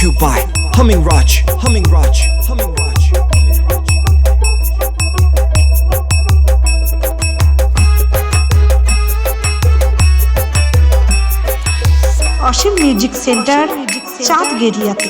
to by Humming Raj, Humming Raj, Humming Raj. Ashim music centre চাঁদ গেরিয়াতে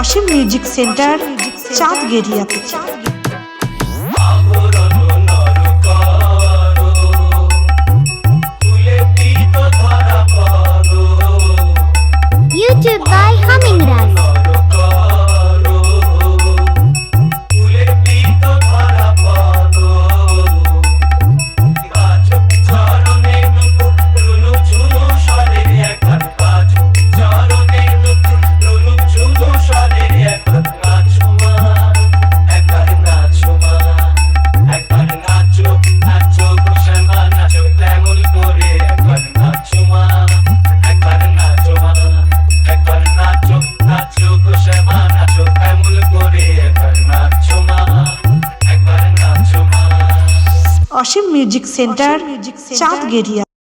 Ashim music centre Chandgeria Ashim music centre music गेरिया